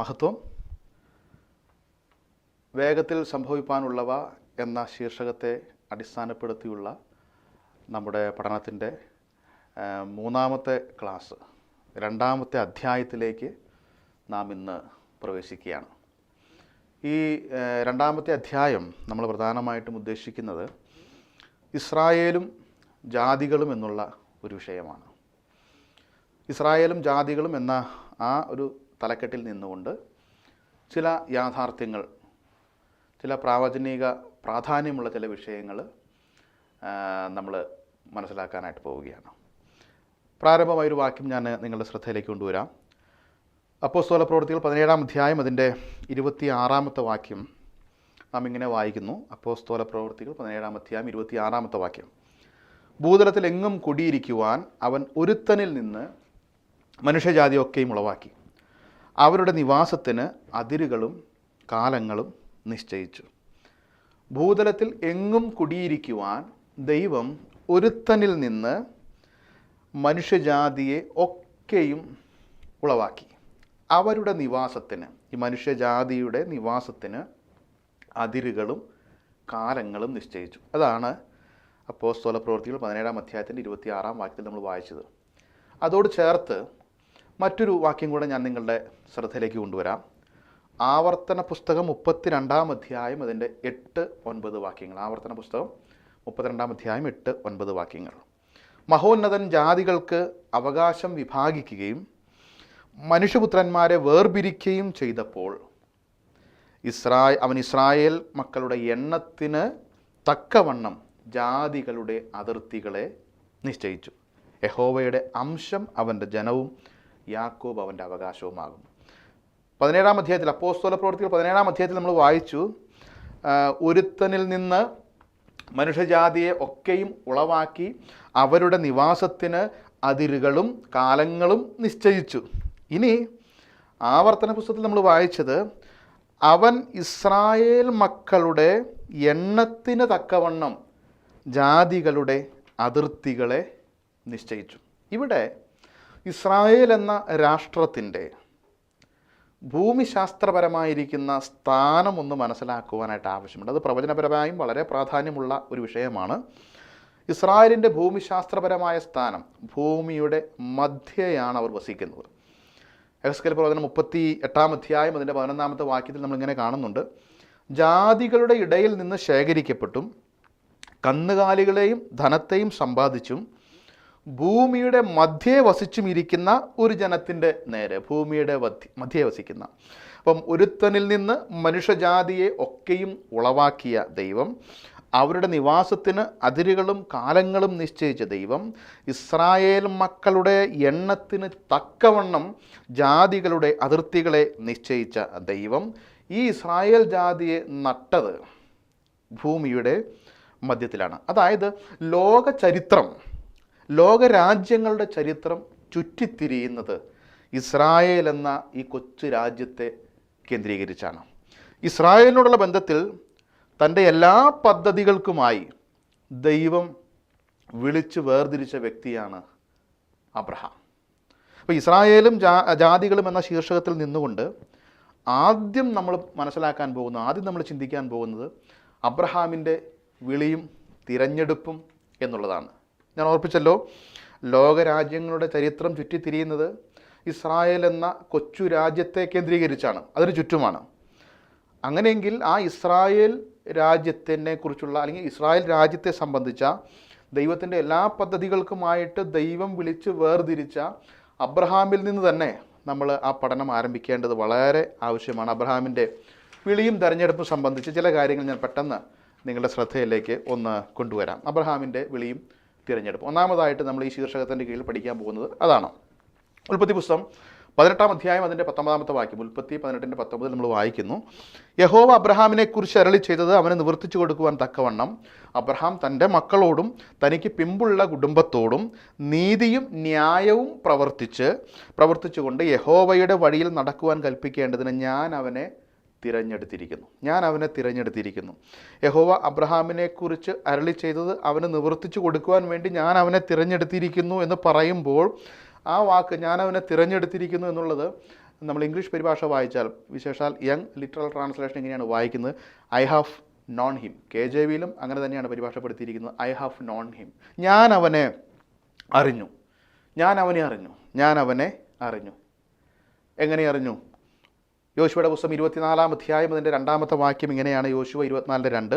മഹത്വം. വേഗത്തിൽ സംഭവിപ്പാനുള്ളവ എന്ന ശീർഷകത്തെ അടിസ്ഥാനപ്പെടുത്തിയുള്ള നമ്മുടെ പഠനത്തിന്റെ മൂന്നാമത്തെ ക്ലാസ് രണ്ടാമത്തെ അധ്യായത്തിലേക്ക് നാം ഇന്ന് പ്രവേശിക്കുകയാണ്. ഈ രണ്ടാമത്തെ അധ്യായം നമ്മൾ പ്രധാനമായിട്ടും ഉദ്ദേശിക്കുന്നത് ഇസ്രായേലും ജാതികളും എന്നുള്ള ഒരു വിഷയമാണ്. ഇസ്രായേലും ജാതികളും എന്ന ആ ഒരു തലക്കെട്ടിൽ നിന്നുകൊണ്ട് ചില യാഥാർത്ഥ്യങ്ങൾ ചില പ്രാവചനിക പ്രാധാന്യമുള്ള ചില വിഷയങ്ങൾ നമ്മൾ മനസ്സിലാക്കാനായിട്ട് പോവുകയാണ്. പ്രാരംഭമായൊരു വാക്യം ഞാൻ നിങ്ങളുടെ ശ്രദ്ധയിലേക്ക് കൊണ്ടുവരാം. അപ്പോസ്തോല പ്രവൃത്തികൾ പതിനേഴാം അധ്യായം അതിന്റെ ഇരുപത്തി ആറാമത്തെ വാക്യം നാം ഇങ്ങനെ വായിക്കുന്നു. അപ്പോസ്തോല പ്രവൃത്തികൾ പതിനേഴാം അധ്യായം ഇരുപത്തി ആറാമത്തെ വാക്യം. ഭൂതലത്തിൽ എങ്ങും കുടിയിരിക്കുവാൻ അവൻ ഒരുത്തനിൽ നിന്ന് മനുഷ്യജാതിയൊക്കെയും ഉളവാക്കി. അവരുടെ നിവാസത്തിന് അതിരുകളും കാലങ്ങളും നിശ്ചയിച്ചു. ഭൂതലത്തിൽ എങ്ങും കുടിയിരിക്കുവാൻ ദൈവം ഒരുത്തനിൽ നിന്ന് മനുഷ്യജാതിയെ ഒക്കെയും ഉളവാക്കി. അവരുടെ നിവാസത്തിന് ഈ മനുഷ്യജാതിയുടെ നിവാസത്തിന് അതിരുകളും കാലങ്ങളും നിശ്ചയിച്ചു. അതാണ് അപ്പോൾ പ്രവൃത്തികൾ പതിനേഴാം അധ്യായത്തിന്റെ ഇരുപത്തിയാറാം വാക്യത്തിൽ നമ്മൾ വായിച്ചത്. അതോട് ചേർത്ത് മറ്റൊരു വാക്യം കൂടെ ഞാൻ നിങ്ങളുടെ ശ്രദ്ധയിലേക്ക് കൊണ്ടുവരാം. ആവർത്തന പുസ്തകം മുപ്പത്തിരണ്ടാം അധ്യായം അതിന്റെ എട്ട് ഒൻപത് വാക്യങ്ങൾ. ആവർത്തന പുസ്തകം മുപ്പത്തിരണ്ടാം അധ്യായം എട്ട് ഒൻപത് വാക്യങ്ങൾ. മഹോന്നതൻ ജാതികൾക്ക് അവകാശം വിഭാഗിക്കുകയും മനുഷ്യപുത്രന്മാരെ വേർപിരിക്കുകയും ചെയ്തപ്പോൾ ഇസ്രായ അവൻ ഇസ്രായേൽ മക്കളുടെ എണ്ണത്തിന് തക്കവണ്ണം ജാതികളുടെ അതിർത്തികളെ നിശ്ചയിച്ചു. യഹോവയുടെ അംശം അവന്റെ ജനവും യാക്കോബ് അവന്റെ അവകാശവുമാകും പതിനേഴാം അധ്യായത്തിൽ അപ്പോസ്തോല പ്രവർത്തികൾ പതിനേഴാം അധ്യായത്തിൽ നമ്മൾ വായിച്ചു. ഒരുത്തനിൽ നിന്ന് മനുഷ്യജാതിയെ ഒക്കെയും ഉളവാക്കി അവരുടെ നിവാസത്തിന് അതിരുകളും കാലങ്ങളും നിശ്ചയിച്ചു. ഇനി ആവർത്തന പുസ്തകത്തിൽ നമ്മൾ വായിച്ചത് അവൻ ഇസ്രായേൽ മക്കളുടെ എണ്ണത്തിന് തക്കവണ്ണം ജാതികളുടെ അതിർത്തികളെ നിശ്ചയിച്ചു. ഇവിടെ ഇസ്രായേൽ എന്ന രാഷ്ട്രത്തിന്റെ ഭൂമിശാസ്ത്രപരമായിരിക്കുന്ന സ്ഥാനം ഒന്ന് മനസ്സിലാക്കുവാനായിട്ട് ആവശ്യമുണ്ട്. അത് പ്രവചനപരമായും വളരെ പ്രാധാന്യമുള്ള ഒരു വിഷയമാണ്. ഇസ്രായേലിന്റെ ഭൂമിശാസ്ത്രപരമായ സ്ഥാനം ഭൂമിയുടെ മധ്യയാണ് അവർ വസിക്കുന്നത്. എക്സ്കൽ പ്രവചനം മുപ്പത്തി എട്ടാം അധ്യായം അതിന്റെ പതിനൊന്നാമത്തെ വാക്യത്തിൽ നമ്മളിങ്ങനെ കാണുന്നുണ്ട്. ജാതികളുടെ ഇടയിൽ നിന്ന് ശേഖരിക്കപ്പെട്ടും കന്നുകാലികളെയും ധനത്തെയും സമ്പാദിച്ചും ഭൂമിയുടെ മധ്യേ വസിച്ചും ഇരിക്കുന്ന ഒരു ജനത്തിന്റെ നേരെ ഭൂമിയുടെ മധ്യേ വസിക്കുന്ന. അപ്പം ഒരുത്തനിൽ നിന്ന് മനുഷ്യജാതിയെ ഒക്കെയും ഉളവാക്കിയ ദൈവം അവരുടെ നിവാസത്തിന് അതിരുകളും കാലങ്ങളും നിശ്ചയിച്ച ദൈവം ഇസ്രായേൽ മക്കളുടെ എണ്ണത്തിന് തക്കവണ്ണം ജാതികളുടെ അതിർത്തികളെ നിശ്ചയിച്ച ദൈവം ഈ ഇസ്രായേൽ ജാതിയെ നട്ടത് ഭൂമിയുടെ മധ്യത്തിലാണ്. അതായത് ലോക ചരിത്രം ലോകരാജ്യങ്ങളുടെ ചരിത്രം ചുറ്റിത്തിരിയുന്നത് ഇസ്രായേൽ എന്ന ഈ കൊച്ചു രാജ്യത്തെ കേന്ദ്രീകരിച്ചാണ്. ഇസ്രായേലിനോടുള്ള ബന്ധത്തിൽ തന്റെ എല്ലാ പദ്ധതികൾക്കുമായി ദൈവം വിളിച്ചു വേർതിരിച്ച വ്യക്തിയാണ് അബ്രഹാം. അപ്പോൾ ഇസ്രായേലും ജാ ജാതികളും എന്ന ശീർഷകത്തിൽ നിന്നുകൊണ്ട് ആദ്യം നമ്മൾ മനസ്സിലാക്കാൻ പോകുന്ന ആദ്യം നമ്മൾ ചിന്തിക്കാൻ പോകുന്നത് അബ്രഹാമിന്റെ വിളിയും തിരഞ്ഞെടുപ്പും എന്നുള്ളതാണ്. ഞാൻ ഓർപ്പിച്ചല്ലോ ലോകരാജ്യങ്ങളുടെ ചരിത്രം ചുറ്റിത്തിരിയുന്നത് ഇസ്രായേൽ എന്ന കൊച്ചു രാജ്യത്തെ കേന്ദ്രീകരിച്ചാണ് അതിന് ചുറ്റുമാണ്. അങ്ങനെയെങ്കിൽ ആ ഇസ്രായേൽ രാജ്യത്തിനെ കുറിച്ചുള്ള അല്ലെങ്കിൽ ഇസ്രായേൽ രാജ്യത്തെ സംബന്ധിച്ച ദൈവത്തിന്റെ എല്ലാ പദ്ധതികൾക്കുമായിട്ട് ദൈവം വിളിച്ച് വേർതിരിച്ച അബ്രഹാമിൽ നിന്ന് തന്നെ നമ്മൾ ആ പഠനം ആരംഭിക്കേണ്ടത് വളരെ ആവശ്യമാണ്. അബ്രഹാമിന്റെ വിളിയും തെരഞ്ഞെടുപ്പും സംബന്ധിച്ച് ചില കാര്യങ്ങൾ ഞാൻ പെട്ടെന്ന് നിങ്ങളുടെ ശ്രദ്ധയിലേക്ക് ഒന്ന് കൊണ്ടുവരാം. അബ്രഹാമിന്റെ വിളിയും തിരഞ്ഞെടുപ്പും. ഒന്നാമതായിട്ട് നമ്മൾ ഈ ശീർഷകത്തിന്റെ കീഴിൽ പഠിക്കാൻ പോകുന്നത് അതാണ്. ഉൽപ്പത്തി പുസ്തകം പതിനെട്ടാം അധ്യായം അതിന്റെ പത്തൊമ്പതാമത്തെ വാക്യം ഉൽപ്പത്തി പതിനെട്ടിന്റെ പത്തൊമ്പതിൽ നമ്മൾ വായിക്കുന്നു. യഹോവ അബ്രഹാമിനെ കുറിച്ച് അരളി ചെയ്തത് അവനെ നിവർത്തിച്ചു കൊടുക്കുവാൻ തക്കവണ്ണം. അബ്രഹാം തന്റെ മക്കളോടും തനിക്ക് പിമ്പുള്ള കുടുംബത്തോടും നീതിയും ന്യായവും പ്രവർത്തിച്ച് പ്രവർത്തിച്ചുകൊണ്ട് യഹോവയുടെ വഴിയിൽ നടക്കുവാൻ കൽപ്പിക്കേണ്ടതിന് ഞാൻ അവനെ തിരഞ്ഞെടുത്തിരിക്കുന്നു. ഞാൻ അവനെ തിരഞ്ഞെടുത്തിരിക്കുന്നു. യഹോവ അബ്രഹാമിനെക്കുറിച്ച് അരളി ചെയ്തത് അവന് നിവർത്തിച്ചു കൊടുക്കുവാൻ വേണ്ടി ഞാൻ അവനെ തിരഞ്ഞെടുത്തിരിക്കുന്നു എന്ന് പറയുമ്പോൾ ആ വാക്ക് ഞാൻ അവനെ തിരഞ്ഞെടുത്തിരിക്കുന്നു എന്നുള്ളത് നമ്മൾ ഇംഗ്ലീഷ് പരിഭാഷ വായിച്ചാൽ വിശേഷാൽ യങ് ലിറ്ററൽ ട്രാൻസ്ലേഷൻ എങ്ങനെയാണ് വായിക്കുന്നത്. I have known him. K J വിയിലും അങ്ങനെ തന്നെയാണ് പരിഭാഷപ്പെടുത്തിയിരിക്കുന്നത്. I have known him. ഞാൻ അവനെ അറിഞ്ഞു. ഞാൻ അവനെ അറിഞ്ഞു. ഞാൻ അവനെ അറിഞ്ഞു. എങ്ങനെ അറിഞ്ഞു? യോശുവയുടെ പുസ്തകം ഇരുപത്തിനാലാം അധ്യായം അതിന്റെ രണ്ടാമത്തെ വാക്യം ഇങ്ങനെയാണ് യോശുവ ഇരുപത്തിനാലിന്റെ രണ്ട്.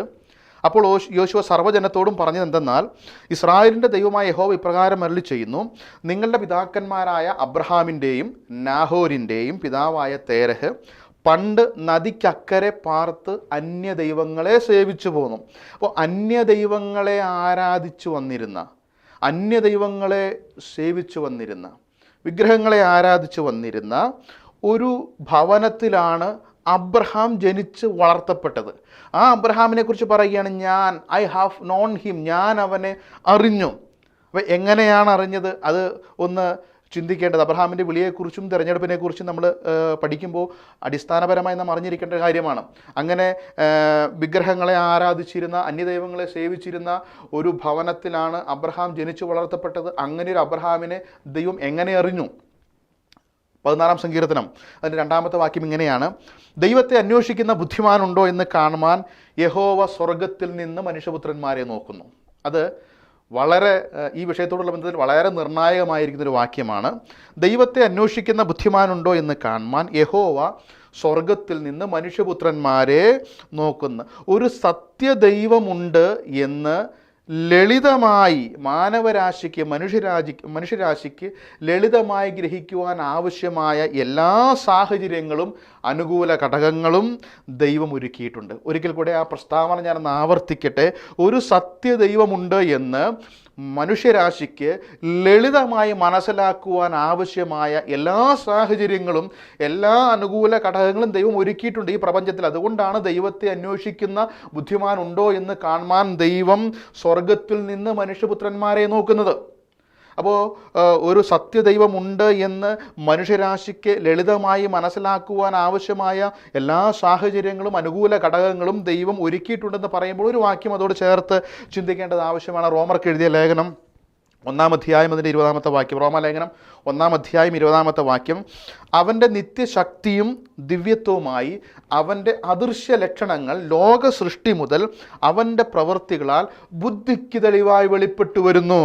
അപ്പോൾ യോശുവ സർവജനത്തോടും പറഞ്ഞത് എന്തെന്നാൽ ഇസ്രായേലിന്റെ ദൈവമായ യഹോവ ഇപ്രകാരം അരളി ചെയ്യുന്നു നിങ്ങളുടെ പിതാക്കന്മാരായ അബ്രഹാമിന്റെയും നാഹോരിന്റെയും പിതാവായ തേരഹ് പണ്ട് നദിക്കക്കരെ പാർത്ത് അന്യ ദൈവങ്ങളെ സേവിച്ചു പോന്നു. അപ്പോൾ അന്യ ദൈവങ്ങളെ ആരാധിച്ചു വന്നിരുന്ന അന്യ ദൈവങ്ങളെ സേവിച്ചു വന്നിരുന്ന വിഗ്രഹങ്ങളെ ആരാധിച്ചു വന്നിരുന്ന ഒരു ഭവനത്തിലാണ് അബ്രഹാം ജനിച്ച് വളർത്തപ്പെട്ടത്. ആ അബ്രഹാമിനെ കുറിച്ച് പറയുകയാണ് ഞാൻ ഐ ഹാവ് നോൺ ഹിം ഞാൻ അവനെ അറിഞ്ഞു. അപ്പോൾ എങ്ങനെയാണ് അറിഞ്ഞത്? അത് ഒന്ന് ചിന്തിക്കേണ്ടത്. അബ്രഹാമിന്റെ വിളിയെക്കുറിച്ചും തിരഞ്ഞെടുപ്പിനെക്കുറിച്ചും നമ്മൾ പഠിക്കുമ്പോൾ അടിസ്ഥാനപരമായി നാം അറിഞ്ഞിരിക്കേണ്ട കാര്യമാണ്. അങ്ങനെ വിഗ്രഹങ്ങളെ ആരാധിച്ചിരുന്ന അന്യദൈവങ്ങളെ സേവിച്ചിരുന്ന ഒരു ഭവനത്തിലാണ് അബ്രഹാം ജനിച്ചു വളർത്തപ്പെട്ടത്. അങ്ങനെ ഒരു അബ്രഹാമിനെ ദൈവം എങ്ങനെ അറിഞ്ഞു? പതിനാലാം സങ്കീർത്തനം. അതിന്റെ രണ്ടാമത്തെ വാക്യം ഇങ്ങനെയാണ്. ദൈവത്തെ അന്വേഷിക്കുന്ന ബുദ്ധിമാനുണ്ടോ എന്ന് കാണുവാൻ യഹോവ സ്വർഗത്തിൽ നിന്ന് മനുഷ്യപുത്രന്മാരെ നോക്കുന്നു. അത് വളരെ ഈ വിഷയത്തോടുള്ള ബന്ധത്തിൽ വളരെ നിർണായകമായിരിക്കുന്നൊരു വാക്യമാണ്. ദൈവത്തെ അന്വേഷിക്കുന്ന ബുദ്ധിമാനുണ്ടോ എന്ന് കാണുവാൻ യഹോവ സ്വർഗത്തിൽ നിന്ന് മനുഷ്യപുത്രന്മാരെ നോക്കുന്നു. ഒരു സത്യദൈവമുണ്ട് എന്ന് ലളിതമായി മാനവരാശിക്ക് മനുഷ്യരാജി മനുഷ്യരാശിക്ക് ലളിതമായി ഗ്രഹിക്കുവാൻ ആവശ്യമായ എല്ലാ സാഹചര്യങ്ങളും അനുകൂല ഘടകങ്ങളും ദൈവം ഒരുക്കിയിട്ടുണ്ട്. ഒരിക്കൽ കൂടെ ആ പ്രസ്താവന ഞാനൊന്ന് ആവർത്തിക്കട്ടെ. ഒരു സത്യദൈവമുണ്ട് എന്ന് മനുഷ്യരാശിക്ക് ലളിതമായി മനസ്സിലാക്കുവാൻ ആവശ്യമായ എല്ലാ സാഹചര്യങ്ങളും എല്ലാ അനുകൂല ഘടകങ്ങളും ദൈവം ഒരുക്കിയിട്ടുണ്ട് ഈ പ്രപഞ്ചത്തിൽ. അതുകൊണ്ടാണ് ദൈവത്തെ അന്വേഷിക്കുന്ന ബുദ്ധിമാനുണ്ടോ എന്ന് കാണുവാൻ ദൈവം സ്വർഗത്തിൽ നിന്ന് മനുഷ്യപുത്രന്മാരെ നോക്കുന്നത്. അപ്പോൾ ഒരു സത്യദൈവമുണ്ട് എന്ന് മനുഷ്യരാശിക്ക് ലളിതമായി മനസ്സിലാക്കുവാൻ ആവശ്യമായ എല്ലാ സാഹചര്യങ്ങളും അനുകൂല ഘടകങ്ങളും ദൈവം ഒരുക്കിയിട്ടുണ്ടെന്ന് പറയുമ്പോൾ ഒരു വാക്യം അതോട് ചേർത്ത് ചിന്തിക്കേണ്ടത് ആവശ്യമാണ്. റോമർക്ക് എഴുതിയ ലേഖനം ഒന്നാം അധ്യായം അതിന്റെ ഇരുപതാമത്തെ വാക്യം റോമാലേഖനം ഒന്നാം അധ്യായം ഇരുപതാമത്തെ വാക്യം. അവന്റെ നിത്യശക്തിയും ദിവ്യത്വവുമായി അവന്റെ അദൃശ്യ ലക്ഷണങ്ങൾ ലോക സൃഷ്ടി മുതൽ അവന്റെ പ്രവൃത്തികളാൽ ബുദ്ധിക്ക് തെളിവായി വെളിപ്പെട്ടു വരുന്നു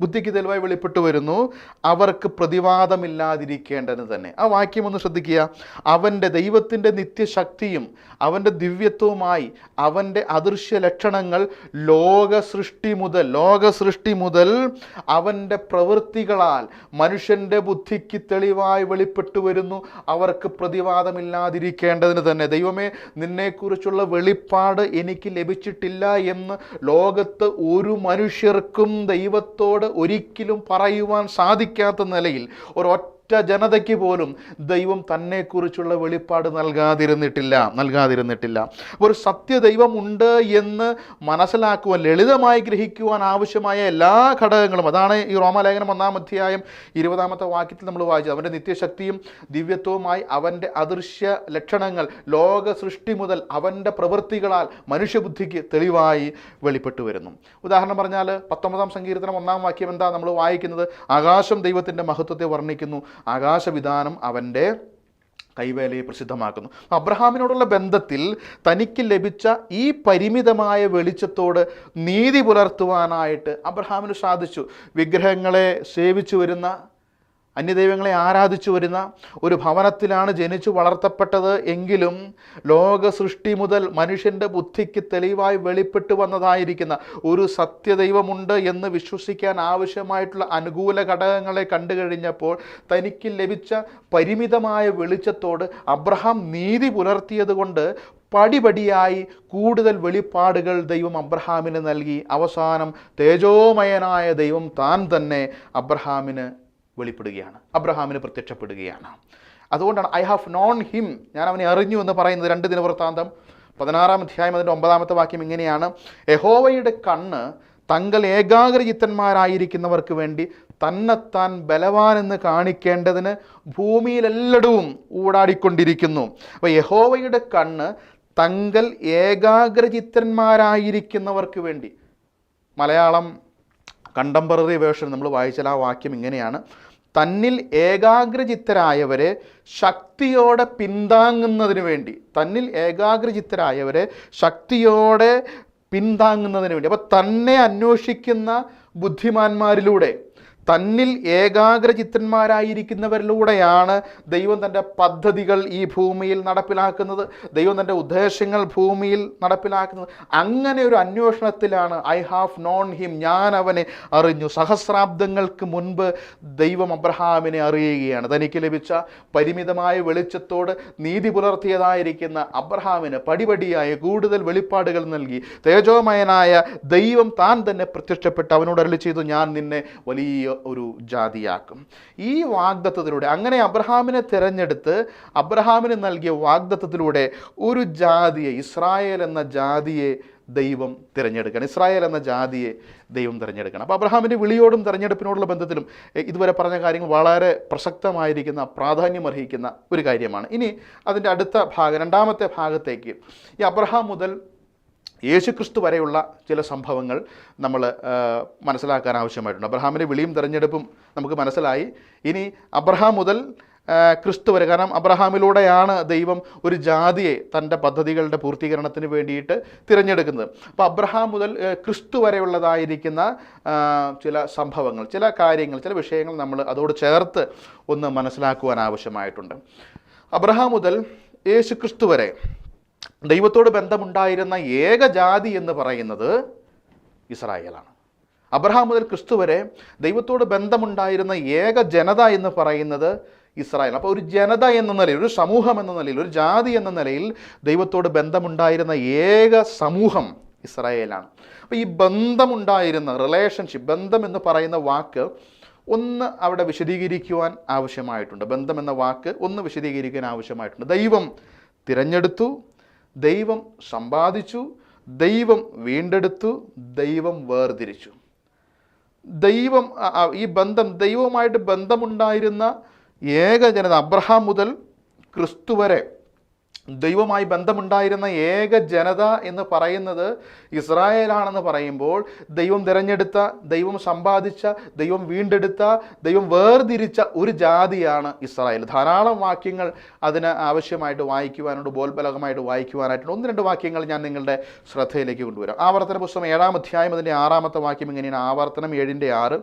ബുദ്ധിക്ക് തെളിവായി വെളിപ്പെട്ടു വരുന്നു അവർക്ക് പ്രതിവാദമില്ലാതിരിക്കേണ്ടത് തന്നെ. ആ വാക്യം ഒന്ന് ശ്രദ്ധിക്കുക. അവന്റെ ദൈവത്തിന്റെ നിത്യശക്തിയും അവന്റെ ദിവ്യത്വവുമായി അവന്റെ അദൃശ്യ ലക്ഷണങ്ങൾ ലോക സൃഷ്ടി മുതൽ ലോക സൃഷ്ടി മുതൽ അവന്റെ പ്രവൃത്തികളാൽ മനുഷ്യന്റെ ബുദ്ധിക്ക് തെളിവായി വെളിപ്പെട്ടു വരുന്നു. അവർക്ക് പ്രതിവാദമില്ലാതിരിക്കേണ്ടതിന് തന്നെ. ദൈവമേ നിന്നെക്കുറിച്ചുള്ള വെളിപ്പാട് എനിക്ക് ലഭിച്ചിട്ടില്ല എന്ന് ലോകത്ത് ഒരു മനുഷ്യർക്കും ദൈവത്തോട് ഒരിക്കലും പറയുവാൻ സാധിക്കാത്ത നിലയിൽ ഒരൊറ്റ ജനതയ്ക്ക് പോലും ദൈവം തന്നെക്കുറിച്ചുള്ള വെളിപ്പാട് നൽകാതിരുന്നിട്ടില്ല നൽകാതിരുന്നിട്ടില്ല. ഒരു സത്യദൈവമുണ്ട് എന്ന് മനസ്സിലാക്കുവാൻ ലളിതമായി ഗ്രഹിക്കുവാൻ ആവശ്യമായ എല്ലാ ഘടകങ്ങളും അതാണ് ഈ റോമാലേഖനം ഒന്നാം അധ്യായം ഇരുപതാമത്തെ വാക്യത്തിൽ നമ്മൾ വായിച്ചത്. അവന്റെ നിത്യശക്തിയും ദിവ്യത്വവുമായി അവന്റെ അദൃശ്യ ലക്ഷണങ്ങൾ ലോക സൃഷ്ടി മുതൽ അവന്റെ പ്രവൃത്തികളാൽ മനുഷ്യബുദ്ധിക്ക് തെളിവായി വെളിപ്പെട്ടു വരുന്നു. ഉദാഹരണം പറഞ്ഞാൽ പത്തൊമ്പതാം സങ്കീർത്തനം ഒന്നാം വാക്യം എന്താ നമ്മൾ വായിക്കുന്നത്? ആകാശം ദൈവത്തിന്റെ മഹത്വത്തെ വർണിക്കുന്നു ആകാശവിധാനം അവന്റെ കൈവേലയെ പ്രസിദ്ധമാക്കുന്നു. അബ്രഹാമിനോടുള്ള ബന്ധത്തിൽ തനിക്ക് ലഭിച്ച ഈ പരിമിതമായ വെളിച്ചത്തോട് നീതി പുലർത്തുവാനായിട്ട് അബ്രഹാമിന് സാധിച്ചു. വിഗ്രഹങ്ങളെ സേവിച്ചു വരുന്ന അന്യദൈവങ്ങളെ ആരാധിച്ചു വരുന്ന ഒരു ഭവനത്തിലാണ് ജനിച്ചു വളർത്തപ്പെട്ടത് എങ്കിലും ലോക സൃഷ്ടി മുതൽ മനുഷ്യന്റെ ബുദ്ധിക്ക് തെളിവായി വെളിപ്പെട്ടു വന്നതായിരിക്കുന്ന ഒരു സത്യദൈവമുണ്ട് എന്ന് വിശ്വസിക്കാൻ ആവശ്യമായിട്ടുള്ള അനുകൂല ഘടകങ്ങളെ കണ്ടു കഴിഞ്ഞപ്പോൾ തനിക്ക് ലഭിച്ച പരിമിതമായ വെളിച്ചത്തോട് അബ്രഹാം നീതി പുലർത്തിയതുകൊണ്ട് പടിപടിയായി കൂടുതൽ വെളിപ്പാടുകൾ ദൈവം അബ്രഹാമിന് നൽകി. അവസാനം തേജോമയനായ ദൈവം താൻ തന്നെ അബ്രഹാമിന് വെളിപ്പെടുകയാണ്. അബ്രഹാമിന് പ്രത്യക്ഷപ്പെടുകയാണ്. അതുകൊണ്ടാണ് ഐ ഹാവ് നോൺ ഹിം ഞാൻ അവനെ അറിഞ്ഞു എന്ന് പറയുന്നത് രണ്ട് ദിനവൃത്താന്തം. പതിനാറാം അധ്യായം അതിന്റെ ഒമ്പതാമത്തെ വാക്യം ഇങ്ങനെയാണ്. യഹോവയുടെ കണ്ണ് തങ്ങൾ ഏകാഗ്രചിത്തന്മാരായിരിക്കുന്നവർക്ക് വേണ്ടി തന്നെത്താൻ ബലവാനെന്ന് കാണിക്കേണ്ടതിന് ഭൂമിയിലെല്ലടവും ഊടാടിക്കൊണ്ടിരിക്കുന്നു. അപ്പോൾ യഹോവയുടെ കണ്ണ് തങ്ങൾ ഏകാഗ്രചിത്തന്മാരായിരിക്കുന്നവർക്ക് വേണ്ടി. മലയാളം കണ്ടംപററി വേർഷൻ നമ്മൾ വായിച്ചാൽ ആ വാക്യം ഇങ്ങനെയാണ്. തന്നിൽ ഏകാഗ്രചിത്തരായവരെ ശക്തിയോടെ പിന്താങ്ങുന്നതിന് വേണ്ടി. തന്നിൽ ഏകാഗ്രചിത്തരായവരെ ശക്തിയോടെ പിന്താങ്ങുന്നതിന് വേണ്ടി. അപ്പോൾ തന്നെ അന്വേഷിക്കുന്ന ബുദ്ധിമാന്മാരിലൂടെ തന്നിൽ ഏകാഗ്രചിത്തന്മാരായിരിക്കുന്നവരിലൂടെയാണ് ദൈവം തന്റെ പദ്ധതികൾ ഈ ഭൂമിയിൽ നടപ്പിലാക്കുന്നത്. ദൈവം തന്റെ ഉദ്ദേശങ്ങൾ ഭൂമിയിൽ നടപ്പിലാക്കുന്നത്. അങ്ങനെ ഒരു അന്വേഷണത്തിലാണ് ഐ ഹാവ് നോൺ ഹിം ഞാൻ അവനെ അറിഞ്ഞു. സഹസ്രാബ്ദങ്ങൾക്ക് മുൻപ് ദൈവം അബ്രഹാമിനെ അറിയുകയാണ്. തനിക്ക് ലഭിച്ച പരിമിതമായ വെളിച്ചത്തോട് നീതി പുലർത്തിയതായിരിക്കുന്ന അബ്രഹാമിന് പടിപടിയായ കൂടുതൽ വെളിപ്പാടുകൾ നൽകി. തേജോമയനായ ദൈവം താൻ തന്നെ പ്രത്യക്ഷപ്പെട്ട് അവനോട് അരളി ചെയ്തു ഞാൻ നിന്നെ വലിയ ഒരു ജാതിയാക്കും. ഈ വാഗ്ദത്തത്തിലൂടെ അങ്ങനെ അബ്രഹാമിനെ തിരഞ്ഞെടുത്ത് അബ്രഹാമിന് നൽകിയ വാഗ്ദത്തത്തിലൂടെ ഒരു ജാതിയെ ഇസ്രായേൽ എന്ന ജാതിയെ ദൈവം തിരഞ്ഞെടുക്കണം. ഇസ്രായേൽ എന്ന ജാതിയെ ദൈവം തിരഞ്ഞെടുക്കണം. അപ്പോൾ അബ്രഹാമിന്റെ വിളിയോടും തിരഞ്ഞെടുപ്പിനോടുള്ള ബന്ധത്തിലും ഇതുവരെ പറഞ്ഞ കാര്യങ്ങൾ വളരെ പ്രസക്തമായിരിക്കുന്ന പ്രാധാന്യം അർഹിക്കുന്ന ഒരു കാര്യമാണ്. ഇനി അതിന്റെ അടുത്ത ഭാഗം രണ്ടാമത്തെ ഭാഗത്തേക്ക്. ഈ അബ്രഹാം മുതൽ യേശുക്രിസ്തു വരെയുള്ള ചില സംഭവങ്ങൾ നമ്മൾ മനസ്സിലാക്കാൻ ആവശ്യമായിട്ടുണ്ട്. അബ്രഹാമിന്റെ വിളിയും തിരഞ്ഞെടുപ്പും നമുക്ക് മനസ്സിലായി. ഇനി അബ്രഹാം മുതൽ ക്രിസ്തു വരെ. കാരണം അബ്രഹാമിലൂടെയാണ് ദൈവം ഒരു ജാതിയെ തന്റെ പദ്ധതികളുടെ പൂർത്തീകരണത്തിന് വേണ്ടിയിട്ട് തിരഞ്ഞെടുക്കുന്നത്. അപ്പോൾ അബ്രഹാം മുതൽ ക്രിസ്തു വരെയുള്ളതായിരിക്കുന്ന ചില സംഭവങ്ങൾ ചില കാര്യങ്ങൾ ചില വിഷയങ്ങൾ നമ്മൾ അതോട് ചേർത്ത് ഒന്ന് മനസ്സിലാക്കുവാൻ ആവശ്യമായിട്ടുണ്ട്. അബ്രഹാം മുതൽ യേശുക്രിസ്തു വരെ ദൈവത്തോട് ബന്ധമുണ്ടായിരുന്ന ഏക ജാതി എന്ന് പറയുന്നത് ഇസ്രായേലാണ്. അബ്രഹാം മുതൽ ക്രിസ്തു വരെ ദൈവത്തോട് ബന്ധമുണ്ടായിരുന്ന ഏക ജനത എന്ന് പറയുന്നത് ഇസ്രായേൽ. അപ്പോൾ ഒരു ജനത എന്ന നിലയിൽ ഒരു സമൂഹം എന്ന നിലയിൽ ഒരു ജാതി എന്ന നിലയിൽ ദൈവത്തോട് ബന്ധമുണ്ടായിരുന്ന ഏക സമൂഹം ഇസ്രായേലാണ്. അപ്പോൾ ഈ ബന്ധമുണ്ടായിരുന്ന റിലേഷൻഷിപ്പ് ബന്ധം എന്ന് പറയുന്ന വാക്ക് ഒന്ന് അവിടെ വിശദീകരിക്കുവാൻ ആവശ്യമായിട്ടുണ്ട്. ബന്ധം എന്ന വാക്ക് ഒന്ന് വിശദീകരിക്കാൻ ആവശ്യമായിട്ടുണ്ട്. ദൈവം തിരഞ്ഞെടുത്തു ദൈവം സമ്പാദിച്ചു ദൈവം വീണ്ടെടുത്തു ദൈവം വേർതിരിച്ചു. ദൈവം ഈ ബന്ധം ദൈവവുമായിട്ട് ബന്ധമുണ്ടായിരുന്ന ഏക ജനത അബ്രഹാം മുതൽ ക്രിസ്തു വരെ ദൈവമായി ബന്ധമുണ്ടായിരുന്ന ഏക ജനത എന്ന് പറയുന്നത് ഇസ്രായേലാണെന്ന് പറയുമ്പോൾ ദൈവം തിരഞ്ഞെടുത്ത ദൈവം സമ്പാദിച്ച ദൈവം വീണ്ടെടുത്ത ദൈവം വേർതിരിച്ച ഒരു ജാതിയാണ് ഇസ്രായേൽ. ധാരാളം വാക്യങ്ങൾ അതിന് ആവശ്യമായിട്ട് വായിക്കുവാനുണ്ട് ബോൽബലകമായിട്ട് വായിക്കുവാനായിട്ടുണ്ട്. ഒന്ന് രണ്ട് വാക്യങ്ങൾ ഞാൻ നിങ്ങളുടെ ശ്രദ്ധയിലേക്ക് കൊണ്ടുവരാം. ആവർത്തന പുസ്തകം ഏഴാം അധ്യായം അതിന്റെ ആറാമത്തെ വാക്യം ഇങ്ങനെയാണ്. ആവർത്തനം ഏഴിന്റെ ആറ്.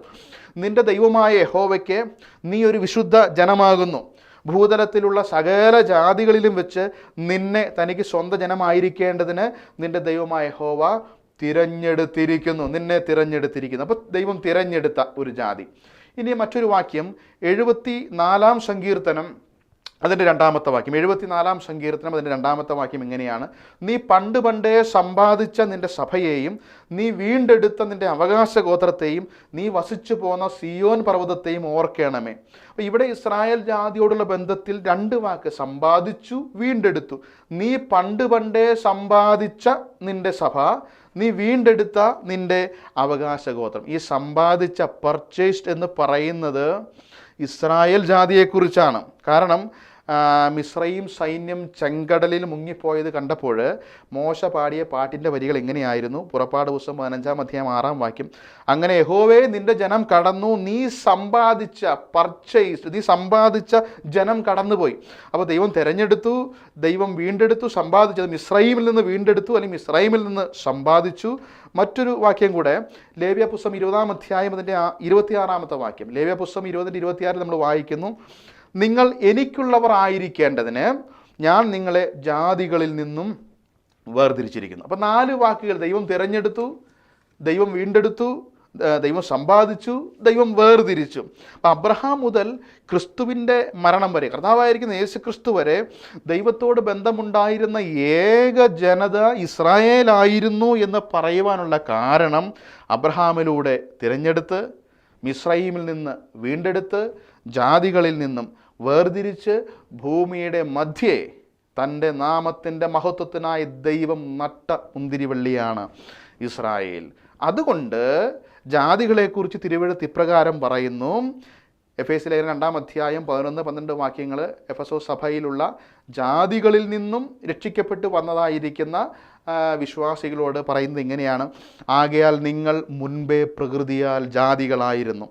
നിന്റെ ദൈവമായ യഹോവയ്ക്ക് നീ ഒരു വിശുദ്ധ ജനമാകുന്നു. ഭൂതലത്തിലുള്ള സകല ജാതികളിലും വെച്ച് നിന്നെ തനിക്ക് സ്വന്തം ജനമായിരിക്കേണ്ടതിന് നിന്റെ ദൈവമായ ഹോവ തിരഞ്ഞെടുത്തിരിക്കുന്നു. നിന്നെ തിരഞ്ഞെടുത്തിരിക്കുന്നു. അപ്പോൾ ദൈവം തിരഞ്ഞെടുത്ത ഒരു ജാതി. ഇനി മറ്റൊരു വാക്യം എഴുപത്തി നാലാം സങ്കീർത്തനം. അതിന്റെ രണ്ടാമത്തെ വാക്യം. എഴുപത്തിനാലാം സങ്കീർത്തനം അതിന്റെ രണ്ടാമത്തെ വാക്യം ഇങ്ങനെയാണ്. നീ പണ്ട് പണ്ടേ സമ്പാദിച്ച നിന്റെ സഭയെയും നീ വീണ്ടെടുത്ത നിന്റെ അവകാശ ഗോത്രത്തെയും നീ വസിച്ചു പോന്ന സിയോൻ പർവതത്തെയും ഓർക്കണമേ. അപ്പോൾ ഇവിടെ ഇസ്രായേൽ ജാതിയോടുള്ള ബന്ധത്തിൽ രണ്ട് വാക്ക്. സമ്പാദിച്ചു വീണ്ടെടുത്തു. നീ പണ്ട് പണ്ടേ സമ്പാദിച്ച നിന്റെ സഭ നീ വീണ്ടെടുത്ത നിന്റെ അവകാശ ഗോത്രം ഈ സമ്പാദിച്ച പർച്ചേസ്ഡ് എന്ന് പറയുന്നത് ഇസ്രായേൽ ജാതിയെക്കുറിച്ചാണ്. കാരണം മിസ്രൈം സൈന്യം ചെങ്കടലിൽ മുങ്ങിപ്പോയത് കണ്ടപ്പോൾ മോശ പാടിയ പാട്ടിന്റെ വരികൾ എങ്ങനെയായിരുന്നു? പുറപ്പാട് ദിവസം പതിനഞ്ചാം അധ്യായം ആറാം വാക്യം. അങ്ങനെ യഹോവേ നിന്റെ ജനം കടന്നു. നീ സമ്പാദിച്ച പർച്ചേസ് നീ സമ്പാദിച്ച ജനം കടന്നുപോയി. അപ്പോൾ ദൈവം തിരഞ്ഞെടുത്തു ദൈവം വീണ്ടെടുത്തു സമ്പാദിച്ചത് മിശ്രൈമിൽ നിന്ന് വീണ്ടെടുത്തു അല്ലെങ്കിൽ മിശ്രൈമിൽ നിന്ന് സമ്പാദിച്ചു. മറ്റൊരു വാക്യം കൂടെ ലേവ്യ പുസ്തകം ഇരുപതാം അധ്യായം അതിന്റെ ഇരുപത്തിയാറാമത്തെ വാക്യം. ലേവ്യ പുസ്തകം ഇരുപതിന്റെ ഇരുപത്തിയാറിൽ നമ്മൾ വായിക്കുന്നു. നിങ്ങൾ എനിക്കുള്ളവർ ആയിരിക്കേണ്ടതിന് ഞാൻ നിങ്ങളെ ജാതികളിൽ നിന്നും വേർതിരിച്ചിരിക്കുന്നു. അപ്പോൾ നാല് വാക്കുകൾ ദൈവം തിരഞ്ഞെടുത്തു ദൈവം വീണ്ടെടുത്തു ദൈവം സമ്പാദിച്ചു ദൈവം വേർതിരിച്ചു. അപ്പം അബ്രഹാം മുതൽ ക്രിസ്തുവിന്റെ മരണം വരെ കർത്താവായിരിക്കുന്ന യേശു ക്രിസ്തു വരെ ദൈവത്തോട് ബന്ധമുണ്ടായിരുന്ന ഏക ജനത ഇസ്രായേലായിരുന്നു എന്ന് പറയുവാനുള്ള കാരണം അബ്രഹാമിലൂടെ തിരഞ്ഞെടുത്ത് മിസ്രൈമിൽ നിന്ന് വീണ്ടെടുത്ത് ജാതികളിൽ നിന്നും വേർതിരിച്ച് ഭൂമിയുടെ മധ്യേ തന്റെ നാമത്തിന്റെ മഹത്വത്തിനായി ദൈവം നട്ട മുന്തിരിവള്ളിയാണ് ഇസ്രായേൽ. അതുകൊണ്ട് ജാതികളെക്കുറിച്ച് തിരുവഴുത്ത് ഇപ്രകാരം പറയുന്നു എഫ് എസ് ലേഖനം രണ്ടാം അധ്യായം പതിനൊന്ന് പന്ത്രണ്ട് വാക്യങ്ങൾ എഫ് എസ് ഒ സഭയിലുള്ള ജാതികളിൽ നിന്നും രക്ഷിക്കപ്പെട്ട് വന്നതായിരിക്കുന്ന വിശ്വാസികളോട് പറയുന്നത് ഇങ്ങനെയാണ്. ആകയാൽ നിങ്ങൾ മുൻപേ പ്രകൃതിയാൽ ജാതികളായിരുന്നു.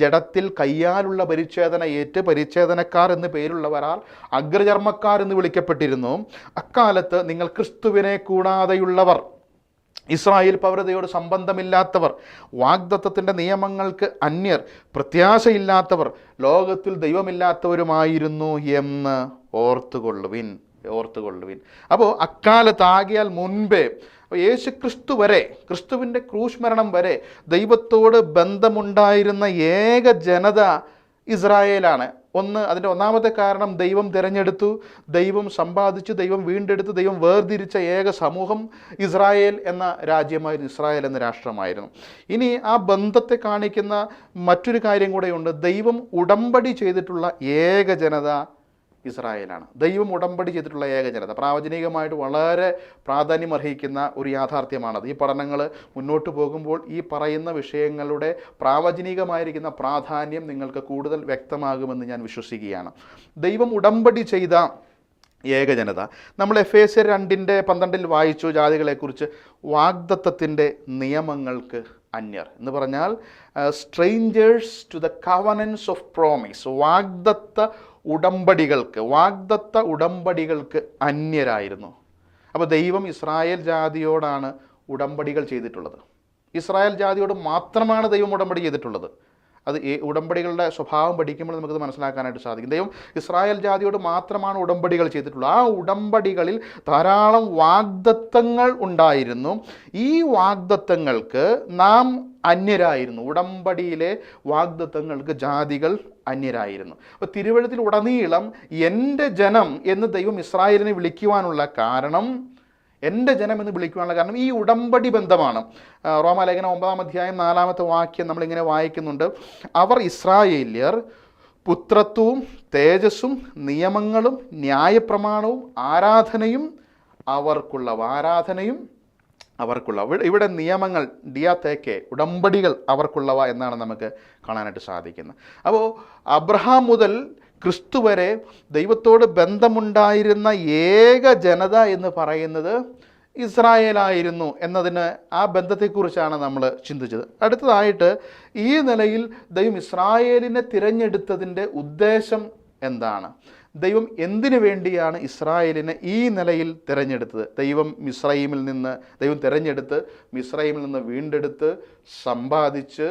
ജഡത്തിൽ കയ്യാലുള്ള പരിച്ഛേദന ഏറ്റ് പരിച്ഛേദനക്കാർ എന്ന് പേരുള്ളവരാൽ അഗ്രചർമ്മക്കാർ എന്ന് വിളിക്കപ്പെട്ടിരുന്നു. അക്കാലത്ത് നിങ്ങൾ ക്രിസ്തുവിനെ കൂടാതെയുള്ളവർ ഇസ്രായേൽ പൗരതയോട് സംബന്ധമില്ലാത്തവർ വാഗ്ദത്തത്തിന്റെ നിയമങ്ങൾക്ക് അന്യർ പ്രത്യാശയില്ലാത്തവർ ലോകത്തിൽ ദൈവമില്ലാത്തവരുമായിരുന്നു എന്ന് ഓർത്തുകൊള്ളുവിൻ ഓർത്തുകൊള്ളുവിൻ. അപ്പോൾ അക്കാലത്താകിയാൽ മുൻപേ യേശു ക്രിസ്തു വരെ ക്രിസ്തുവിന്റെ ക്രൂശ്മരണം വരെ ദൈവത്തോട് ബന്ധമുണ്ടായിരുന്ന ഏക ജനത ഇസ്രായേലാണ്. ഒന്ന് അതിന്റെ ഒന്നാമത്തെ കാരണം ദൈവം തിരഞ്ഞെടുത്തു ദൈവം സമ്പാദിച്ചു ദൈവം വീണ്ടെടുത്ത് ദൈവം വേർതിരിച്ച ഏക സമൂഹം ഇസ്രായേൽ എന്ന രാജ്യമായിരുന്നു ഇസ്രായേൽ എന്ന രാഷ്ട്രമായിരുന്നു. ഇനി ആ ബന്ധത്തെ കാണിക്കുന്ന മറ്റൊരു കാര്യം കൂടെയുണ്ട്. ദൈവം ഉടമ്പടി ചെയ്തിട്ടുള്ള ഏക ജനത ഇസ്രായേലാണ്. ദൈവം ഉടമ്പടി ചെയ്തിട്ടുള്ള ഏക ജനത. പ്രാവചനികമായിട്ട് വളരെ പ്രാധാന്യം അർഹിക്കുന്ന ഒരു യാഥാർത്ഥ്യമാണത്. ഈ പഠനങ്ങൾ മുന്നോട്ട് പോകുമ്പോൾ ഈ പറയുന്ന വിഷയങ്ങളുടെ പ്രാവചനികമായിരിക്കുന്ന പ്രാധാന്യം നിങ്ങൾക്ക് കൂടുതൽ വ്യക്തമാകുമെന്ന് ഞാൻ വിശ്വസിക്കുകയാണ്. ദൈവം ഉടമ്പടി ചെയ്ത ഏകജനത നമ്മൾ എഫ് എസ് രണ്ടിന്റെ പന്ത്രണ്ടിൽ വായിച്ചു ജാതികളെക്കുറിച്ച് വാഗ്ദത്തത്തിന്റെ നിയമങ്ങൾക്ക് അന്യർ. എന്ന് പറഞ്ഞാൽ strangers to the covenants of promise വാഗ്ദത്ത ഉടമ്പടികൾക്ക് വാഗ്ദത്ത ഉടമ്പടികൾക്ക് അന്യരായിരുന്നു. അപ്പോൾ ദൈവം ഇസ്രായേൽ ജാതിയോടാണ് ഉടമ്പടികൾ ചെയ്തിട്ടുള്ളത്. ഇസ്രായേൽ ജാതിയോട് മാത്രമാണ് ദൈവം ഉടമ്പടി ചെയ്തിട്ടുള്ളത്. അത് ഈ ഉടമ്പടികളുടെ സ്വഭാവം പഠിക്കുമ്പോൾ നമുക്കത് മനസ്സിലാക്കാനായിട്ട് സാധിക്കും. ദൈവം ഇസ്രായേൽ ജാതിയോട് മാത്രമാണ് ഉടമ്പടികൾ ചെയ്തിട്ടുള്ളത്. ആ ഉടമ്പടികളിൽ ധാരാളം വാഗ്ദത്തങ്ങൾ ഉണ്ടായിരുന്നു. ഈ വാഗ്ദത്തങ്ങൾക്ക് നാം അന്യരായിരുന്നു. ഉടമ്പടിയിലെ വാഗ്ദത്തങ്ങൾക്ക് ജാതികൾ അന്യരായിരുന്നു. അപ്പോൾ തിരുവഴുത്തിൽ ഉടനീളം എന്റെ ജനം എന്ന് ദൈവം ഇസ്രായേലിനെ വിളിക്കുവാനുള്ള കാരണം എന്റെ ജനം എന്ന് വിളിക്കുവാനുള്ള കാരണം ഈ ഉടമ്പടി ബന്ധമാണ്. റോമാലേഖനം ഒമ്പതാം അധ്യായം നാലാമത്തെ വാക്യം നമ്മളിങ്ങനെ വായിക്കുന്നുണ്ട്. അവർ ഇസ്രായേല്യർ പുത്രത്വവും തേജസ്സും നിയമങ്ങളും ന്യായപ്രമാണവും ആരാധനയും അവർക്കുള്ളവ ആരാധനയും അവർക്കുള്ള. ഇവിടെ നിയമങ്ങൾ ഡിയാത്തേക്കെ ഉടമ്പടികൾ അവർക്കുള്ളവ എന്നാണ് നമുക്ക് കാണാനായിട്ട് സാധിക്കുന്നത്. അപ്പോൾ അബ്രഹാം മുതൽ ക്രിസ്തു വരെ ദൈവത്തോട് ബന്ധമുണ്ടായിരുന്ന ഏക ജനത എന്ന് പറയുന്നത് ഇസ്രായേലായിരുന്നു എന്നതിന് ആ ബന്ധത്തെക്കുറിച്ചാണ് നമ്മൾ ചിന്തിച്ചത്. അടുത്തതായിട്ട് ഈ നിലയിൽ ദൈവം ഇസ്രായേലിനെ തിരഞ്ഞെടുത്തതിന്റെ ഉദ്ദേശം എന്താണ്? ദൈവം എന്തിനു വേണ്ടിയാണ് ഇസ്രായേലിനെ ഈ നിലയിൽ തിരഞ്ഞെടുത്തത്? ദൈവം മിസ്രൈമിൽ നിന്ന് ദൈവം തിരഞ്ഞെടുത്ത് മിസ്രൈമിൽ നിന്ന് വീണ്ടെടുത്ത് സമ്പാദിച്ച്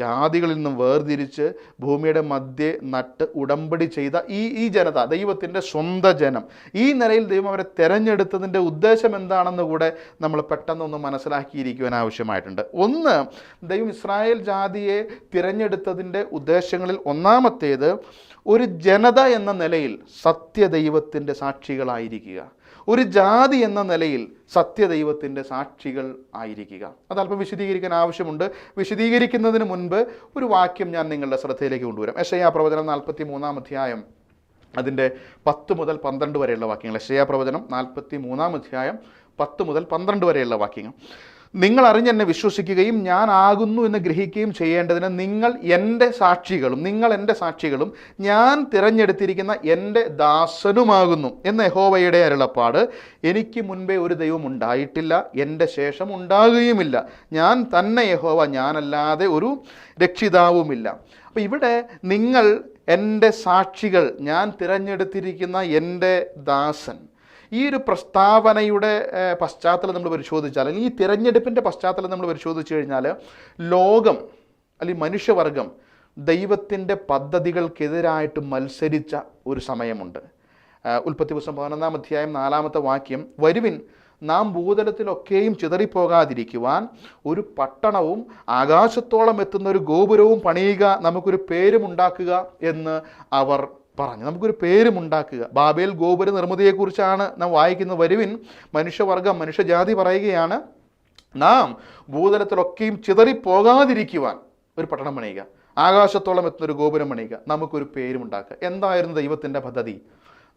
ജാതികളിൽ നിന്നും വേർതിരിച്ച് ഭൂമിയുടെ മധ്യേ നട്ട് ഉടമ്പടി ചെയ്ത ഈ ഈ ജനത ദൈവത്തിന്റെ സ്വന്തം ജനം ഈ നിലയിൽ ദൈവം അവരെ തിരഞ്ഞെടുത്തതിന്റെ ഉദ്ദേശം എന്താണെന്ന് കൂടെ നമ്മൾ പെട്ടെന്നൊന്ന് മനസ്സിലാക്കിയിരിക്കുവാൻ ആവശ്യമായിട്ടുണ്ട്. ഒന്ന് ദൈവം ഇസ്രായേൽ ജാതിയെ തിരഞ്ഞെടുത്തതിന്റെ ഉദ്ദേശങ്ങളിൽ ഒന്നാമത്തേത് ഒരു ജനത എന്ന നിലയിൽ സത്യദൈവത്തിന്റെ സാക്ഷികളായിരിക്കുക. ഒരു ജാതി എന്ന നിലയിൽ സത്യദൈവത്തിന്റെ സാക്ഷികൾ ആയിരിക്കുക. അത് അല്പം വിശദീകരിക്കാൻ ആവശ്യമുണ്ട്. വിശദീകരിക്കുന്നതിന് മുൻപ് ഒരു വാക്യം ഞാൻ നിങ്ങളുടെ ശ്രദ്ധയിലേക്ക് കൊണ്ടുവരാം. യശയാ പ്രവചനം നാൽപ്പത്തി മൂന്നാം അധ്യായം അതിന്റെ പത്ത് മുതൽ പന്ത്രണ്ട് വരെയുള്ള വാക്യങ്ങൾ. യശയാ പ്രവചനം നാൽപ്പത്തി മൂന്നാം അധ്യായം പത്ത് മുതൽ പന്ത്രണ്ട് വരെയുള്ള വാക്യങ്ങൾ. നിങ്ങൾ അറിഞ്ഞെന്നെ വിശ്വസിക്കുകയും ഞാൻ ആകുന്നു എന്ന് ഗ്രഹിക്കുകയും ചെയ്യേണ്ടതിന് നിങ്ങൾ എന്റെ സാക്ഷികളും നിങ്ങൾ എന്റെ സാക്ഷികളും ഞാൻ തിരഞ്ഞെടുത്തിരിക്കുന്ന എന്റെ ദാസനുമാകുന്നു എന്ന യഹോവയുടെ അരുളപ്പാട്. എനിക്ക് മുൻപേ ഒരു ദൈവം ഉണ്ടായിട്ടില്ല എന്റെ ശേഷം ഉണ്ടാകുകയുമില്ല. ഞാൻ തന്നെ യഹോവ ഞാനല്ലാതെ ഒരു രക്ഷിതാവുമില്ല. അപ്പോൾ ഇവിടെ നിങ്ങൾ എന്റെ സാക്ഷികൾ ഞാൻ തിരഞ്ഞെടുത്തിരിക്കുന്ന എന്റെ ദാസൻ ഈ ഒരു പ്രസ്താവനയുടെ പശ്ചാത്തലം നമ്മൾ പരിശോധിച്ചാൽ അല്ലെങ്കിൽ ഈ തിരഞ്ഞെടുപ്പിന്റെ പശ്ചാത്തലം നമ്മൾ പരിശോധിച്ച് കഴിഞ്ഞാൽ ലോകം അല്ലെങ്കിൽ മനുഷ്യവർഗം ദൈവത്തിന്റെ പദ്ധതികൾക്കെതിരായിട്ട് മത്സരിച്ച ഒരു സമയമുണ്ട്. ഉൽപ്പത്തി പുസ്തകം പതിനൊന്നാം അധ്യായം നാലാമത്തെ വാക്യം വരുവിൻ നാം ഭൂതലത്തിലൊക്കെയും ചിതറിപ്പോകാതിരിക്കുവാൻ ഒരു പട്ടണവും ആകാശത്തോളം എത്തുന്ന ഒരു ഗോപുരവും പണിയുക നമുക്കൊരു പേരും ഉണ്ടാക്കുക എന്ന് അവർ പറഞ്ഞു. നമുക്കൊരു പേരും ഉണ്ടാക്കുക. ബാബേൽ ഗോപുര നിർമ്മിതിയെക്കുറിച്ചാണ് നാം വായിക്കുന്ന വരുവിൻ മനുഷ്യവർഗം മനുഷ്യജാതി പറയുകയാണ് നാം ഭൂതലത്തിലൊക്കെയും ചിതറിപ്പോകാതിരിക്കുവാൻ ഒരു പട്ടണം പണിയുക. ആകാശത്തോളം എത്തുന്ന ഒരു ഗോപുരം പണിയുക. നമുക്കൊരു പേരും ഉണ്ടാക്കുക. എന്തായിരുന്നു ദൈവത്തിന്റെ പദ്ധതി?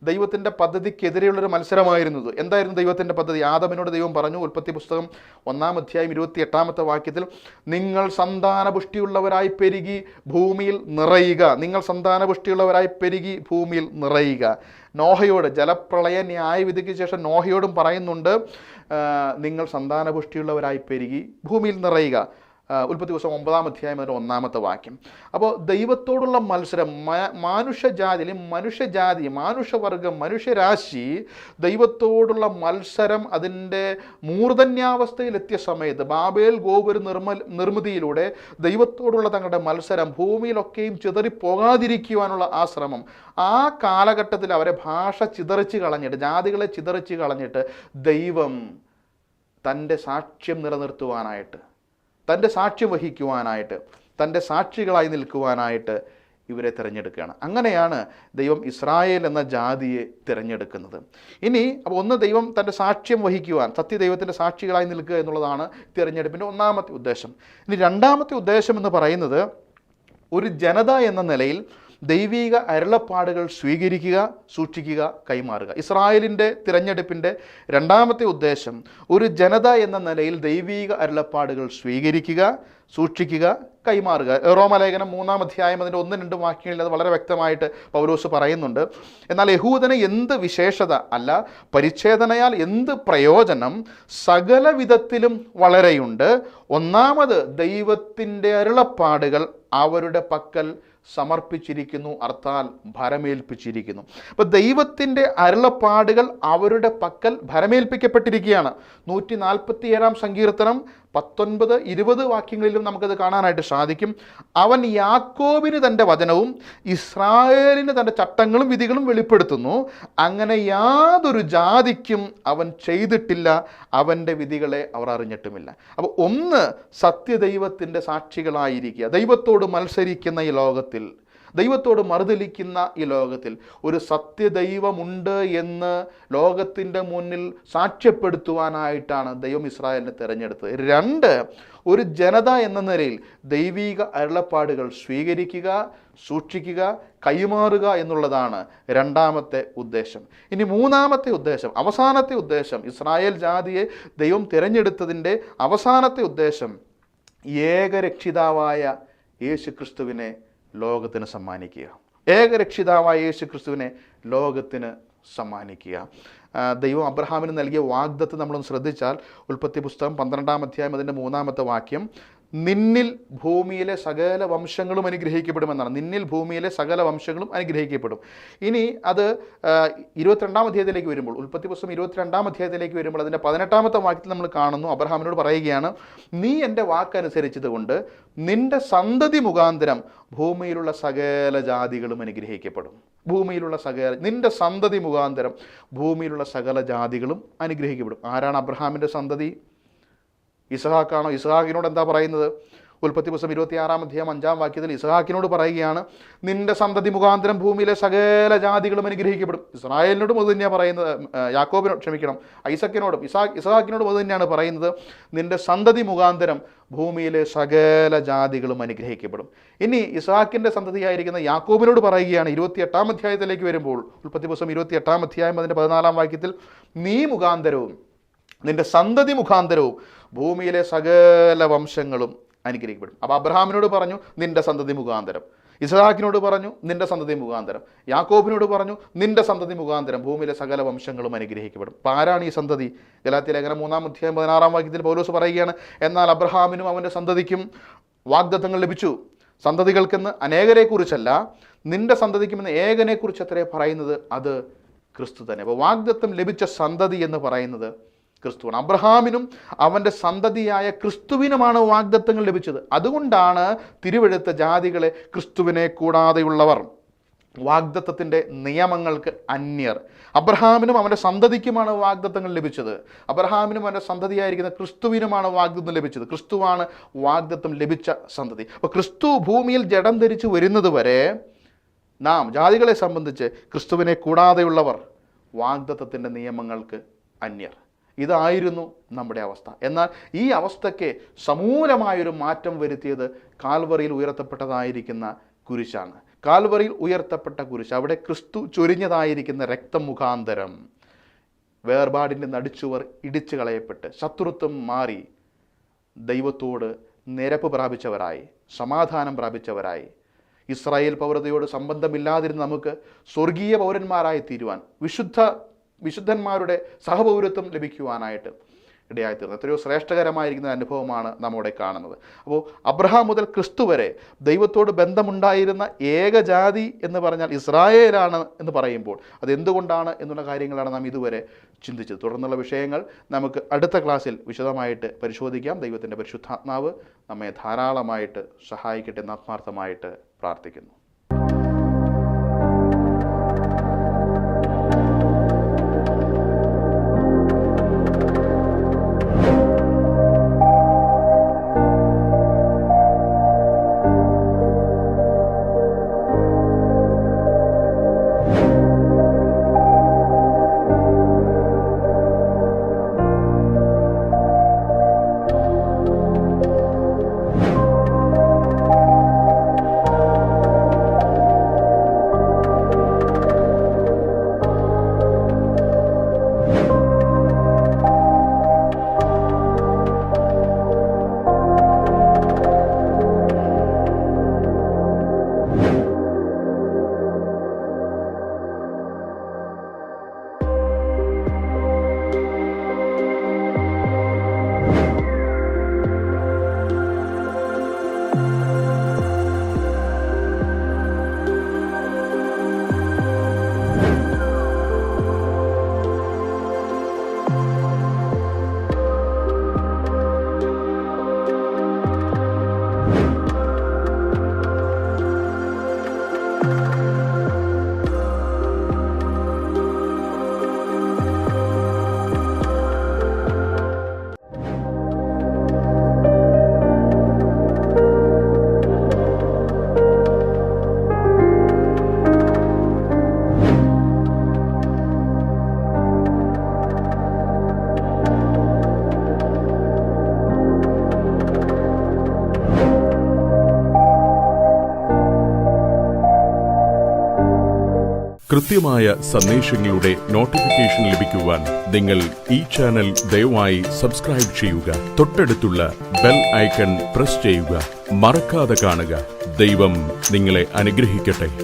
ദൈവത്തിന്റെ പദ്ധതിക്കെതിരെയുള്ളൊരു മത്സരമായിരുന്നത്. എന്തായിരുന്നു ദൈവത്തിന്റെ പദ്ധതി? ആദമിനോട് ദൈവം പറഞ്ഞു ഉൽപ്പത്തി പുസ്തകം ഒന്നാം അധ്യായം ഇരുപത്തി എട്ടാമത്തെ വാക്യത്തിൽ നിങ്ങൾ സന്താനപുഷ്ടിയുള്ളവരായി പെരുകി ഭൂമിയിൽ നിറയുക. നിങ്ങൾ സന്താനപുഷ്ടിയുള്ളവരായി പെരുകി ഭൂമിയിൽ നിറയുക. നോഹയോട് ജലപ്രളയ ന്യായവിധിക്ക് ശേഷം നോഹയോടും പറയുന്നുണ്ട് നിങ്ങൾ സന്താനപുഷ്ടിയുള്ളവരായി പെരുകി ഭൂമിയിൽ നിറയുക. ഉൽപ്പത്തി ദിവസം ഒമ്പതാം അധ്യായം അതിന്റെ ഒന്നാമത്തെ വാക്യം. അപ്പോൾ ദൈവത്തോടുള്ള മത്സരം മനുഷ്യജാതിയിൽ മനുഷ്യജാതി മാനുഷവർഗം മനുഷ്യരാശി ദൈവത്തോടുള്ള മത്സരം അതിന്റെ മൂർധന്യാവസ്ഥയിലെത്തിയ സമയത്ത് ബാബേൽ ഗോപുര നിർമ്മ നിർമ്മിതിയിലൂടെ ദൈവത്തോടുള്ള തങ്ങളുടെ മത്സരം ഭൂമിയിലൊക്കെയും ചിതറിപ്പോകാതിരിക്കുവാനുള്ള ആ ശ്രമം. ആ കാലഘട്ടത്തിൽ അവരെ ഭാഷ ചിതറിച്ച് കളഞ്ഞിട്ട് ജാതികളെ ചിതറിച്ച് കളഞ്ഞിട്ട് ദൈവം തന്റെ സാക്ഷ്യം നിലനിർത്തുവാനായിട്ട് തന്റെ സാക്ഷ്യം വഹിക്കുവാനായിട്ട് തന്റെ സാക്ഷികളായി നിൽക്കുവാനായിട്ട് ഇവരെ തിരഞ്ഞെടുക്കുകയാണ്. അങ്ങനെയാണ് ദൈവം ഇസ്രായേൽ എന്ന ജാതിയെ തിരഞ്ഞെടുക്കുന്നത്. ഇനി അപ്പോൾ ഒന്ന് ദൈവം തന്റെ സാക്ഷ്യം വഹിക്കുവാൻ സത്യദൈവത്തിന്റെ സാക്ഷികളായി നിൽക്കുക എന്നുള്ളതാണ് തിരഞ്ഞെടുപ്പിന്റെ ഒന്നാമത്തെ ഉദ്ദേശം. ഇനി രണ്ടാമത്തെ ഉദ്ദേശം എന്ന് പറയുന്നത് ഒരു ജനത എന്ന നിലയിൽ ദൈവിക അരുളപ്പാടുകൾ സ്വീകരിക്കുക സൂക്ഷിക്കുക കൈമാറുക. ഇസ്രായേലിന്റെ തിരഞ്ഞെടുപ്പിന്റെ രണ്ടാമത്തെ ഉദ്ദേശം ഒരു ജനത എന്ന നിലയിൽ ദൈവിക അരുളപ്പാടുകൾ സ്വീകരിക്കുക സൂക്ഷിക്കുക കൈമാറുക. റോമലേഖനം മൂന്നാം അധ്യായം അതിന്റെ ഒന്ന് രണ്ട് വാക്യങ്ങളിൽ അത് വളരെ വ്യക്തമായിട്ട് പൗലോസ് പറയുന്നുണ്ട്. എന്നാൽ യഹൂദന് എന്ത് വിശേഷത അല്ല പരിച്ഛേദനയാൽ എന്ത് പ്രയോജനം? സകല വിധത്തിലും വളരെയുണ്ട്. ഒന്നാമത് ദൈവത്തിന്റെ അരുളപ്പാടുകൾ അവരുടെ പക്കൽ സമർപ്പിച്ചിരിക്കുന്നു അർത്ഥാൽ ഭരമേൽപ്പിച്ചിരിക്കുന്നു. അപ്പോൾ ദൈവത്തിന്റെ അരുളപ്പാടുകൾ അവരുടെ പക്കൽ ഭരമേൽപ്പിക്കപ്പെട്ടിരിക്കുകയാണ്. നൂറ്റി നാൽപ്പത്തി ഏഴാം സങ്കീർത്തനം പത്തൊൻപത് ഇരുപത് വാക്യങ്ങളിലും നമുക്കത് കാണാനായിട്ട് സാധിക്കും. അവൻ യാക്കോബിന് തന്റെ വചനവും ഇസ്രായേലിന് തന്റെ ചട്ടങ്ങളും വിധികളും വെളിപ്പെടുത്തുന്നു. അങ്ങനെ യാതൊരു ജാതിക്കും അവൻ ചെയ്തിട്ടില്ല. അവന്റെ വിധികളെ അവർ അറിഞ്ഞിട്ടുമില്ല. അപ്പോൾ ഒന്ന് സത്യദൈവത്തിന്റെ സാക്ഷികളായിരിക്കുക. ദൈവത്തോട് മത്സരിക്കുന്ന ഈ ലോകത്തിൽ ദൈവത്തോട് മറുതലിക്കുന്ന ഈ ലോകത്തിൽ. ഒരു സത്യദൈവമുണ്ട് എന്ന് ലോകത്തിന്റെ മുന്നിൽ സാക്ഷ്യപ്പെടുത്തുവാനായിട്ടാണ് ദൈവം ഇസ്രായേലിനെ തിരഞ്ഞെടുത്തത്. രണ്ട് ഒരു ജനത എന്ന നിലയിൽ ദൈവീക അരുളപ്പാടുകൾ സ്വീകരിക്കുക സൂക്ഷിക്കുക കൈമാറുക എന്നുള്ളതാണ് രണ്ടാമത്തെ ഉദ്ദേശം. ഇനി മൂന്നാമത്തെ ഉദ്ദേശം അവസാനത്തെ ഉദ്ദേശം ഇസ്രായേൽ ജാതിയെ ദൈവം തിരഞ്ഞെടുത്തതിന്റെ അവസാനത്തെ ഉദ്ദേശം ഏകരക്ഷിതാവായ യേശു ക്രിസ്തുവിനെ ലോകത്തിന് സമ്മാനിക്കുക. ഏകരക്ഷിതാവായ യേശു ക്രിസ്തുവിനെ ലോകത്തിന് സമ്മാനിക്കുക. ദൈവം അബ്രഹാമിന് നൽകിയ വാഗ്ദത്ത് നമ്മളൊന്ന് ശ്രദ്ധിച്ചാൽ ഉൽപ്പത്തി പുസ്തകം പന്ത്രണ്ടാം അധ്യായം അതിന്റെ മൂന്നാമത്തെ വാക്യം നിന്നിൽ ഭൂമിയിലെ സകല വംശങ്ങളും അനുഗ്രഹിക്കപ്പെടുമെന്നാണ്. നിന്നിൽ ഭൂമിയിലെ സകല വംശങ്ങളും അനുഗ്രഹിക്കപ്പെടും. ഇനി അത് ഇരുപത്തിരണ്ടാം അധ്യായത്തിലേക്ക് വരുമ്പോൾ ഉൽപ്പത്തി പുസ്തകം ഇരുപത്തിരണ്ടാം അധ്യായത്തിലേക്ക് വരുമ്പോൾ അതിന്റെ പതിനെട്ടാമത്തെ വാക്യത്തിൽ നമ്മൾ കാണുന്നു. അബ്രഹാമിനോട് പറയുകയാണ് നീ എന്റെ വാക്കനുസരിച്ചത് കൊണ്ട് നിന്റെ സന്തതി മുഖാന്തരം ഭൂമിയിലുള്ള സകല ജാതികളും അനുഗ്രഹിക്കപ്പെടും. ഭൂമിയിലുള്ള സകല നിന്റെ സന്തതി മുഖാന്തരം ഭൂമിയിലുള്ള സകല ജാതികളും അനുഗ്രഹിക്കപ്പെടും. ആരാണ് അബ്രഹാമിന്റെ സന്തതി? ഇസഹാക്കാണോ ഇസഹാക്കിനോട് എന്താ പറയുന്നത്? ഉൽപ്പത്തി പുസ്തകം ഇരുപത്തിയാറാം അധ്യായം അഞ്ചാം വാക്യത്തിൽ ഇസഹാക്കിനോട് പറയുകയാണ് നിന്റെ സന്തതി മുഖാന്തരം ഭൂമിയിലെ സകല ജാതികളും അനുഗ്രഹിക്കപ്പെടും. ഇസ്രായേലിനോടും അത് തന്നെയാണ് പറയുന്നത് യാക്കോബിനോട് ക്ഷമിക്കണം ഐസക്കിനോടും ഇസാ ഇസഹാക്കിനോടും അത് തന്നെയാണ് പറയുന്നത് നിന്റെ സന്തതി മുഖാന്തരം ഭൂമിയിലെ സകല ജാതികളും അനുഗ്രഹിക്കപ്പെടും. ഇനി ഇസാക്കിന്റെ സന്തതിയായിരിക്കുന്ന യാക്കോബിനോട് പറയുകയാണ് ഇരുപത്തിയെട്ടാം അധ്യായത്തിലേക്ക് വരുമ്പോൾ ഉൽപ്പത്തി പുസ്തകം ഇരുപത്തിയെട്ടാം അധ്യായം അതിന്റെ പതിനാലാം വാക്യത്തിൽ നീ മുഖാന്തരവും നിന്റെ സന്തതി മുഖാന്തരവും ഭൂമിയിലെ സകല വംശങ്ങളും അനുഗ്രഹിക്കപ്പെടും. അപ്പോൾ അബ്രഹാമിനോട് പറഞ്ഞു നിന്റെ സന്തതി മുഖാന്തരം. ഇസഹാക്കിനോട് പറഞ്ഞു നിന്റെ സന്തതി മുഖാന്തരം. യാക്കോബിനോട് പറഞ്ഞു നിന്റെ സന്തതി മുഖാന്തരം. ഭൂമിയിലെ സകല വംശങ്ങളും അനുഗ്രഹിക്കപ്പെടും. അപ്പോൾ ആരാണ് ഈ സന്തതി? ഗലാത്തി ലേഖനം മൂന്നാം അധ്യായം പതിനാറാം വാക്യത്തിൽ പൗലോസ് പറയുകയാണ് എന്നാൽ അബ്രഹാമിനും അവന്റെ സന്തതിക്കും വാഗ്ദത്തങ്ങൾ ലഭിച്ചു. സന്തതികൾക്കെന്ന് അനേകരെക്കുറിച്ചല്ല നിന്റെ സന്തതിക്കുമെന്ന് ഏകനെക്കുറിച്ച് അത്രേ പറയുന്നത് അത് ക്രിസ്തു തന്നെ. അപ്പോൾ വാഗ്ദത്തം ലഭിച്ച സന്തതി എന്ന് പറയുന്നത് ക്രിസ്തുവാണ്. അബ്രഹാമിനും അവന്റെ സന്തതിയായ ക്രിസ്തുവിനുമാണ് വാഗ്ദത്തങ്ങൾ ലഭിച്ചത്. അതുകൊണ്ടാണ് തിരുവെഴുത്ത ജാതികളെ ക്രിസ്തുവിനെ കൂടാതെയുള്ളവർ വാഗ്ദത്തത്തിന്റെ നിയമങ്ങൾക്ക് അന്യർ. അബ്രഹാമിനും അവന്റെ സന്തതിക്കുമാണ് വാഗ്ദത്തങ്ങൾ ലഭിച്ചത്. അബ്രഹാമിനും അവന്റെ സന്തതിയായിരിക്കുന്ന ക്രിസ്തുവിനുമാണ് വാഗ്ദത്തം ലഭിച്ചത്. ക്രിസ്തുവാണ് വാഗ്ദത്തം ലഭിച്ച സന്തതി. അപ്പോൾ ക്രിസ്തു ഭൂമിയിൽ ജഡം ധരിച്ചു വരുന്നത് വരെ നാം ജാതികളെ സംബന്ധിച്ച് ക്രിസ്തുവിനെ കൂടാതെയുള്ളവർ വാഗ്ദത്തത്തിന്റെ നിയമങ്ങൾക്ക് അന്യർ. ഇതായിരുന്നു നമ്മുടെ അവസ്ഥ. എന്നാൽ ഈ അവസ്ഥയ്ക്ക് സമൂലമായൊരു മാറ്റം വരുത്തിയത് കാൽവറിയിൽ ഉയർത്തപ്പെട്ടതായിരിക്കുന്ന കുരിശാണ്. കാൽവറിയിൽ ഉയർത്തപ്പെട്ട കുരിശ് അവിടെ ക്രിസ്തു ചൊരിഞ്ഞതായിരിക്കുന്ന രക്തം മുഖാന്തരം വേർപാടിന്റെ നടിച്ചുവർ ഇടിച്ചു കളയപ്പെട്ട് ശത്രുത്വം മാറി ദൈവത്തോട് നിരപ്പ് പ്രാപിച്ചവരായി സമാധാനം പ്രാപിച്ചവരായി. ഇസ്രായേൽ പൗരതയോട് സംബന്ധമില്ലാതിരുന്ന നമുക്ക് സ്വർഗീയ പൗരന്മാരായി തീരുവാൻ വിശുദ്ധ വിശുദ്ധന്മാരുടെ സഹപൗരത്വം ലഭിക്കുവാനായിട്ട് ഇടയായിത്തീർന്നത് എത്രയോ ശ്രേഷ്ഠകരമായിരിക്കുന്ന അനുഭവമാണ് നമ്മുടെ കാണുന്നത്. അപ്പോൾ അബ്രഹാം മുതൽ ക്രിസ്തു വരെ ദൈവത്തോട് ബന്ധമുണ്ടായിരുന്ന ഏകജാതി എന്ന് പറഞ്ഞാൽ ഇസ്രായേലാണ് എന്ന് പറയുമ്പോൾ അത് എന്തുകൊണ്ടാണ് എന്നുള്ള കാര്യങ്ങളാണ് നാം ഇതുവരെ ചിന്തിച്ചത്. തുടർന്നുള്ള വിഷയങ്ങൾ നമുക്ക് അടുത്ത ക്ലാസ്സിൽ വിശദമായിട്ട് പരിശോധിക്കാം. ദൈവത്തിന്റെ പരിശുദ്ധാത്മാവ് നമ്മെ ധാരാളമായിട്ട് സഹായിക്കട്ടെ എന്ന് ആത്മാർത്ഥമായിട്ട് പ്രാർത്ഥിക്കുന്നു. കൃത്യമായ സന്ദേശങ്ങളുടെ നോട്ടിഫിക്കേഷൻ ലഭിക്കുവാൻ നിങ്ങൾ ഈ ചാനൽ ദയവായി സബ്സ്ക്രൈബ് ചെയ്യുക. തൊട്ടടുത്തുള്ള ബെൽ ഐക്കൺ പ്രസ് ചെയ്യുക. മറക്കാതെ കാണുക. ദൈവം നിങ്ങളെ അനുഗ്രഹിക്കട്ടെ.